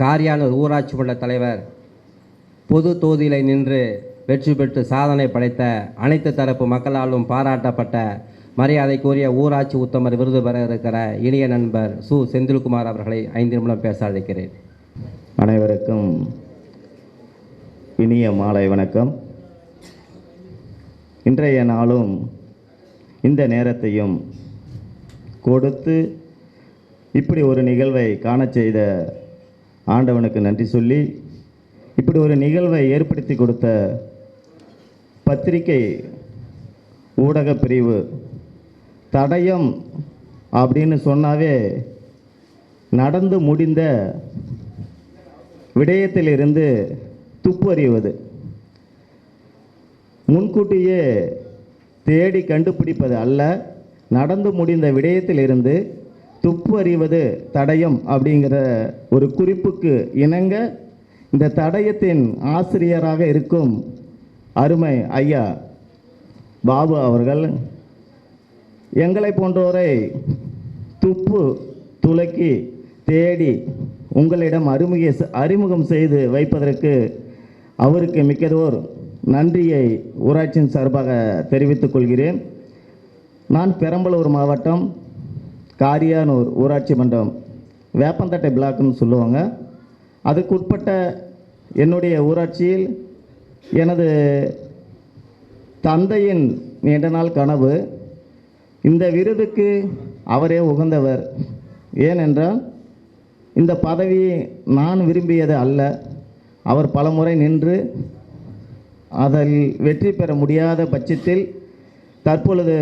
காரியானூர் ஊராட்சி மன்ற தலைவர் பொது தொகுதியில் நின்று வெற்றி பெற்று சாதனை படைத்த அனைத்து தரப்பு மக்களாலும் பாராட்டப்பட்ட மரியாதைக்குரிய ஊராட்சி உத்தமர் விருது பெற இருக்கிற இனிய நண்பர் சு. செந்தில்குமார் அவர்களை ஐந்து நிமிடம் பேச அழைக்கிறேன். அனைவருக்கும் இனிய மாலை வணக்கம். இன்றைய நாளும் இந்த நேரத்தையும் கொடுத்து இப்படி ஒரு நிகழ்வை காண செய்த ஆண்டவனுக்கு நன்றி சொல்லி இப்படி ஒரு நிகழ்வை ஏற்படுத்தி கொடுத்த பத்திரிகை ஊடக பிரிவு தடயம் அப்படின்னு சொன்னாவே நடந்து முடிந்த விடயத்திலிருந்து துப்பறிவது. முன்கூட்டியே தேடி கண்டுபிடிப்பது அல்ல. நடந்து முடிந்த விடயத்திலிருந்து துப்பு அறிவது தடயம் அப்படிங்கிற ஒரு குறிப்புக்கு இணங்க இந்த தடயத்தின் ஆசிரியராக இருக்கும் அருமை ஐயா பாபு அவர்கள் எங்களை போன்றோரை துப்பு துளக்கி தேடி உங்களிடம் அறிமுக அறிமுகம் செய்து வைப்பதற்கு அவருக்கு மிக்கதோர் நன்றியை ஊராட்சியின் சார்பாக தெரிவித்துக் கொள்கிறேன். நான் பெரம்பலூர் மாவட்டம் காரியானூர் ஊராட்சி மன்றம் வேப்பந்தட்டை பிளாக்னு சொல்லுவாங்க. அதுக்குட்பட்ட என்னுடைய ஊராட்சியில் எனது தந்தையின் நீண்ட நாள் கனவு. இந்த விருதுக்கு அவரே உகந்தவர். ஏனென்றால் இந்த பதவி நான் விரும்பியது அல்ல. அவர் பலமுறை நின்று அதில் வெற்றி பெற முடியாத பட்சத்தில் தற்பொழுது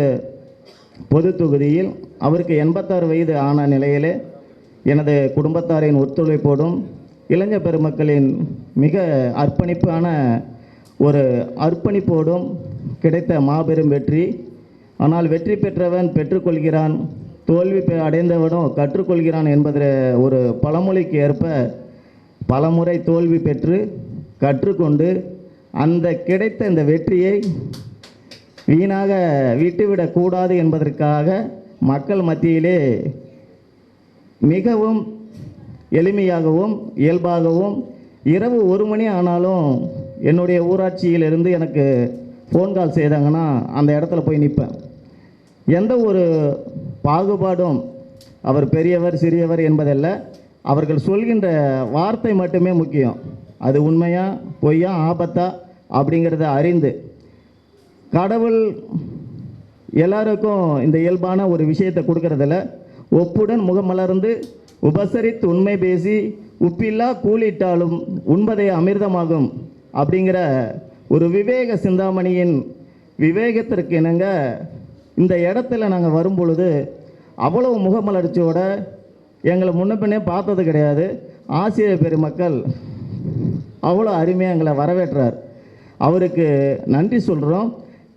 பொது தொகுதியில் அவருக்கு எண்பத்தாறு வயது ஆன நிலையிலே எனது குடும்பத்தாரின் ஒத்துழைப்போடும் இளைஞர் பெருமக்களின் மிக அர்ப்பணிப்பான ஒரு அர்ப்பணிப்போடும் கிடைத்த மாபெரும் வெற்றி. ஆனால் வெற்றி பெற்றவன் பெற்றுக்கொள்கிறான் தோல்வி பெ- கற்றுக்கொள்கிறான் என்பதில் ஒரு பழமொழிக்கு ஏற்ப பலமுறை தோல்வி பெற்று கற்றுக்கொண்டு அந்த கிடைத்த இந்த வெற்றியை வீணாக விட்டுவிடக்கூடாது என்பதற்காக மக்கள் மத்தியிலே மிகவும் எளிமையாகவும் இயல்பாகவும் இரவு ஒரு மணி ஆனாலும் என்னுடைய ஊராட்சியிலிருந்து எனக்கு ஃபோன் கால் செய்தாங்கன்னா அந்த இடத்துல போய் நிற்பேன். எந்த ஒரு பாகுபாடும் அவர் பெரியவர் சிறியவர் என்பதல்ல அவர்கள் சொல்கின்ற வார்த்தை மட்டுமே முக்கியம். அது உண்மையா பொய்யா ஆபத்தா அப்படிங்கிறத அறிந்து கடவுள் எல்லாருக்கும் இந்த இயல்பான ஒரு விஷயத்தை கொடுக்கறதில்ல. ஒப்புடன் முகமலர்ந்து உபசரித்து உண்மை பேசி உப்பில்லா கூலிட்டாலும் உண்பதே அமிர்தமாகும் அப்படிங்கிற ஒரு விவேக சிந்தாமணியின் விவேகத்திற்கு இணங்க இந்த இடத்துல நாங்கள் வரும்பொழுது அவ்வளவு முகமலர்ச்சியோட எங்களை முன்னப்பின்னே பார்த்தது கிடையாது. ஆசிரியர் பெருமக்கள் அவ்வளோ அருமையாக எங்களை வரவேற்றார். அவருக்கு நன்றி சொல்கிறோம்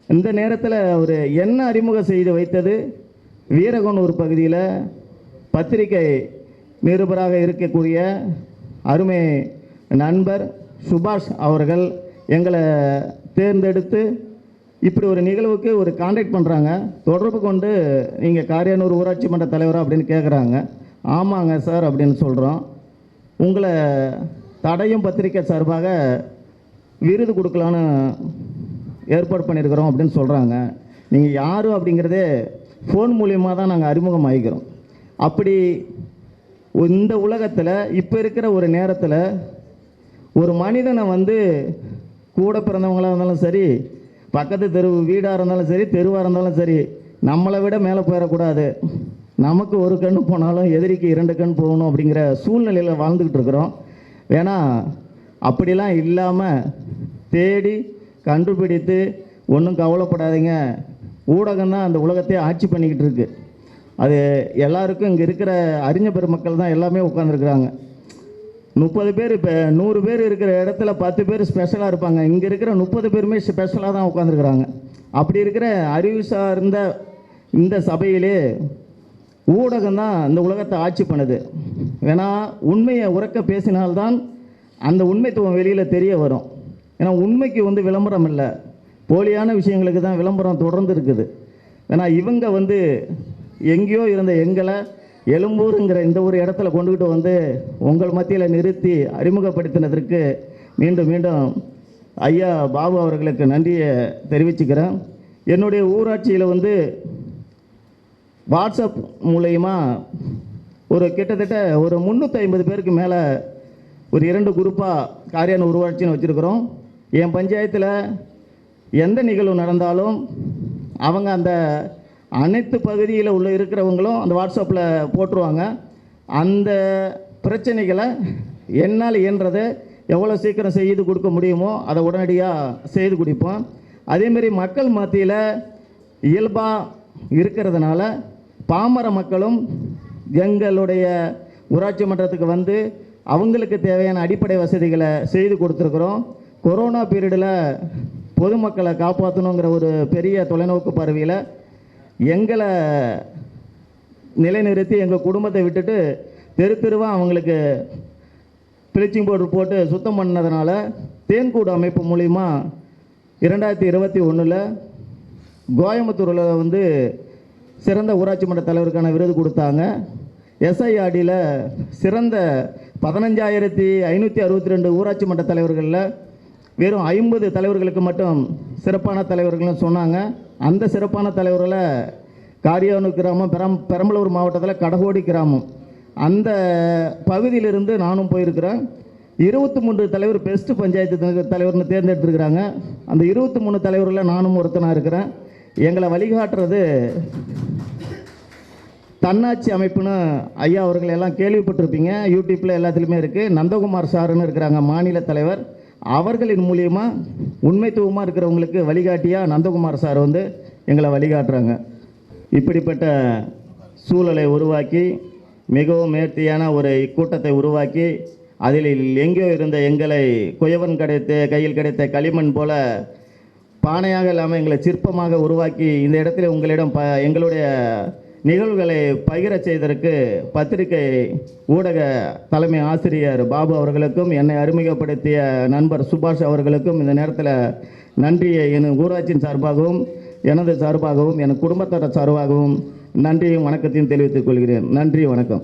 இந்த நேரத்தில் அவர் என்ன அறிமுகம் செய்து வைத்தது? வீரகனூர் பகுதியில் பத்திரிகை நிருபராக இருக்கக்கூடிய அருமை நண்பர் சுபாஷ் அவர்கள் எங்களை தேர்ந்தெடுத்து இப்படி ஒரு நிகழ்வுக்கு ஒரு காண்டாக்ட் பண்ணுறாங்க தொடர்பு கொண்டு நீங்கள் காரியானூர் ஊராட்சி மன்ற தலைவரா அப்படின்னு கேட்குறாங்க ஆமாங்க சார் அப்படின்னு சொல்கிறோம் உங்களை தடையும் பத்திரிக்கை சார்பாக விருது கொடுக்கலான்னு ஏற்பாடு பண்ணியிருக்கிறோம் அப்படின்னு சொல்கிறாங்க நீங்கள் யார் அப்படிங்கிறதே ஃபோன் மூலியமாக தான் நாங்கள் அறிமுகம் ஆகிக்கிறோம் அப்படி இந்த உலகத்தில் இப்போ இருக்கிற ஒரு நேரத்தில் ஒரு மனிதனை வந்து கூட பிறந்தவங்களாக இருந்தாலும் சரி பக்கத்து தெரு வீடாக இருந்தாலும் சரி தெருவாக இருந்தாலும் சரி நம்மளை விட மேலே போயிடக்கூடாது. நமக்கு ஒரு கண் போனாலும் எதிரிக்கு இரண்டு கண் போகணும் அப்படிங்கிற சூழ்நிலையில் வாழ்ந்துக்கிட்டு இருக்கிறோம். வேணால் அப்படிலாம் இல்லாமல் தேடி கண்டுபிடித்து ஒன்றும் கவலைப்படாதீங்க. ஊடகம் தான் அந்த உலகத்தையே ஆட்சி பண்ணிக்கிட்டு இருக்கு. அது எல்லாருக்கும் இங்கே இருக்கிற அறிஞர் பெருமக்கள் தான் எல்லாமே உட்காந்துருக்குறாங்க முப்பது பேர் இப்போ நூறு பேர் இருக்கிற இடத்துல பத்து பேர் ஸ்பெஷலாக இருப்பாங்க. இங்கே இருக்கிற முப்பது பேருமே ஸ்பெஷலாக தான் உட்காந்துருக்குறாங்க அப்படி இருக்கிற அறிவு சார்ந்த இந்த சபையிலே ஊடகம் தான் இந்த உலகத்தை ஆட்சி பண்ணுது. ஏன்னா உண்மையை உறக்க பேசினால்தான் அந்த உண்மைத்துவம் வெளியில் தெரிய வரும். ஏன்னா உண்மைக்கு வந்து விளம்பரம் இல்லை. போலியான விஷயங்களுக்கு தான் விளம்பரம் தொடர்ந்து இருக்குது. ஏன்னா இவங்க வந்து எங்கேயோ இருந்த எங்களை எழும்பூருங்கிற இந்த ஒரு இடத்துல கொண்டுகிட்டு வந்து உங்கள் மத்தியில் நிறுத்தி அறிமுகப்படுத்தினதற்கு மீண்டும் மீண்டும் ஐயா பாபு அவர்களுக்கு நன்றியை தெரிவிச்சுக்கிறேன். என்னுடைய ஊராட்சியில் வந்து வாட்ஸ்அப் மூலயமா ஒரு கிட்டத்தட்ட ஒரு முந்நூற்றி ஐம்பது பேருக்கு மேலே ஒரு இரண்டு குரூப்பாக காரியான உருவாட்சின்னு வச்சுருக்குறோம். என் பஞ்சாயத்தில் எந்த நிகழ்வு நடந்தாலும் அவங்க அந்த அனைத்து பகுதியில் உள்ள இருக்கிறவங்களும் அந்த வாட்ஸ்அப்பில் போட்டுருவாங்க. அந்த பிரச்சனைகளை என்னால் இயன்றதை எவ்வளோ சீக்கிரம் செய்து கொடுக்க முடியுமோ அதை உடனடியாக செய்து கொடுப்போம். அதேமாரி மக்கள் மத்தியில் இயல்பாக இருக்கிறதுனால பாமர மக்களும் எங்களுடைய ஊராட்சி மன்றத்துக்கு வந்து அவங்களுக்கு தேவையான அடிப்படை வசதிகளை செய்து கொடுத்துருக்குறோம். கொரோனா பீரியடில் பொதுமக்களை காப்பாற்றணுங்கிற ஒரு பெரிய தொலைநோக்கு பார்வையில் எங்களை நிலைநிறுத்தி எங்கள் குடும்பத்தை விட்டுட்டு தெரு தெருவாக அவங்களுக்கு ப்ளீச்சிங் பவுடர் போட்டு சுத்தம் பண்ணதுனால தேன்கூடு அமைப்பு மூலிமா இரண்டாயிரத்தி இருபத்தி ஒன்றில் கோயம்புத்தூரில் வந்து சிறந்த ஊராட்சி மன்ற தலைவருக்கான விருது கொடுத்தாங்க. எஸ்ஐஆர்டியில் சிறந்த பதினஞ்சாயிரத்தி ஐநூற்றி அறுபத்தி ரெண்டு ஊராட்சி மன்ற தலைவர்களில் வெறும் ஐம்பது தலைவர்களுக்கு மட்டும் சிறப்பான தலைவர்கள்னு சொன்னாங்க. அந்த சிறப்பான தலைவர்களை காரியானு கிராமம் பெரம் பெரம்பலூர் மாவட்டத்தில் கடகோடி கிராமம். அந்த பகுதியிலிருந்து நானும் போயிருக்கிறேன். இருபத்தி மூன்று தலைவர் பெஸ்ட் பஞ்சாயத்து தலைவர்னு தேர்ந்தெடுத்துருக்கிறாங்க. அந்த இருபத்தி மூணு தலைவரில் நானும் ஒருத்தனாக இருக்கிறேன். எங்களை வழிகாட்டுறது தன்னாட்சி அமைப்புன்னு ஐயா அவர்கள் எல்லாம் கேள்விப்பட்டிருப்பீங்க. யூடியூப்பில் எல்லாத்துலேயுமே இருக்குது நந்தகுமார் சாருன்னு இருக்கிறாங்க மாநில தலைவர். அவர்களின் மூலியமாக உண்மைத்துவமாக இருக்கிறவங்களுக்கு வழிகாட்டியாக நந்தகுமார் சார் வந்து எங்களை வழிகாட்டுறாங்க. இப்படிப்பட்ட சூழலை உருவாக்கி மிகவும் நேர்த்தியான ஒரு கூட்டத்தை உருவாக்கி அதில் எங்கேயோ இருந்த எங்களை குயவன் கிடைத்த கையில் கிடைத்த களிமண் போல பானையாக இல்லாமல் எங்களை சிற்பமாக உருவாக்கி இந்த இடத்துல உங்களிடம் ப எங்களுடைய நிகழ்வுகளை பகிரச் செய்ததற்கு பத்திரிகை ஊடக தலைமை ஆசிரியர் பாபு அவர்களுக்கும் என்னை அறிமுகப்படுத்திய நண்பர் சுபாஷ் அவர்களுக்கும் இந்த நேரத்தில் நன்றியை என் ஊராட்சியின் சார்பாகவும் எனது சார்பாகவும் என் குடும்பத்தோட சார்பாகவும் நன்றியும் வணக்கத்தையும் தெரிவித்துக் கொள்கிறேன். நன்றி வணக்கம்.